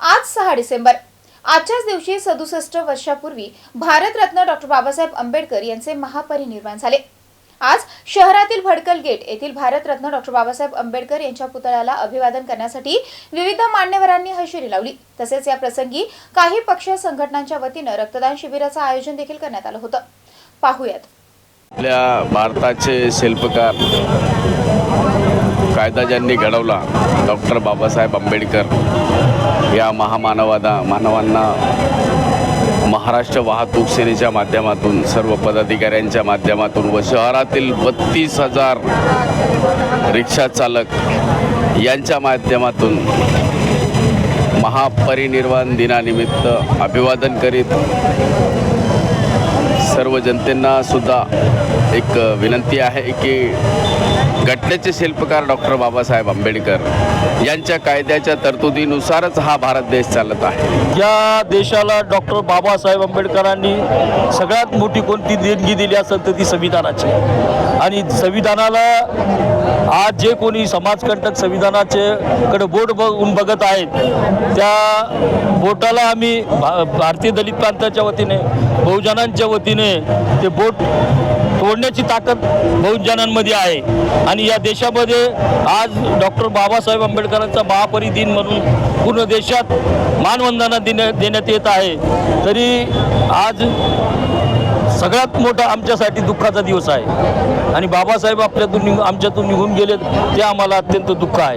आज सहा डिसेंबर. आजच्याच दिवशी सदुसष्ट वर्षापूर्वी भारतरत्न डॉक्टर बाबासाहेब आंबेडकर यांचे महापरिनिर्वाण झाले. आज शहरातील भडकल गेट येथील भारतरत्न डॉक्टर बाबासाहेब आंबेडकर यांच्या पुतळ्याला अभिवादन करण्यासाठी विविध मान्यवरांनी हजेरी लावली. तसेच या प्रसंगी काही पक्ष संघटनांच्या वतीनं रक्तदान शिबिराचं आयोजन देखील करण्यात आलं होतं. पाहूयात. आपल्या भारताचे शिल्पकार कायदा ज्यांनी घडवला डॉक्टर बाबासाहेब आंबेडकर या महामानवादा मानवांना महाराष्ट्र वाहतूक सेनेच्या माध्यमातून सर्व पदाधिकाऱ्यांच्या माध्यमातून व शहरातील बत्तीस हजार रिक्षा चालक यांच्या माध्यमातून महापरिनिर्वाण दिनानिमित्त अभिवादन करीत सर्व जनतेंना सुद्धा एक विनंती आहे की घटनेचे शिल्पकार डॉक्टर बाबासाहेब आंबेडकर यांच्या कायद्याच्या तरतुदीनुसारच हा भारत देश चालत आहे. या देशाला डॉक्टर बाबासाहेब आंबेडकरांनी सगळ्यात मोठी कोणती देणगी दिली असेल तर ती संविधानाची. आणि संविधानाला जे कोणी समाजकंटक संविधानाचे कडे बोट बघून बघत आहेत त्या बोटाला आम्ही भा भारतीय दलित प्रांताच्या वतीने बहुजनांच्या वतीने ते बोट तोडण्याची ताकद बहुजनांमध्ये आहे. आणि या देशामध्ये आज डॉक्टर बाबासाहेब आंबेडकरांचा महापरी दिन म्हणून पूर्ण देशात मानवंदना देण्या देण्यात येत आहे. तरी आज सगळ्यात मोठा आमच्यासाठी दुःखाचा दिवस आहे. आणि बाबासाहेब आपल्यातून निघ- आमच्यातून निघून गेले ते आम्हाला अत्यंत दुःख आहे.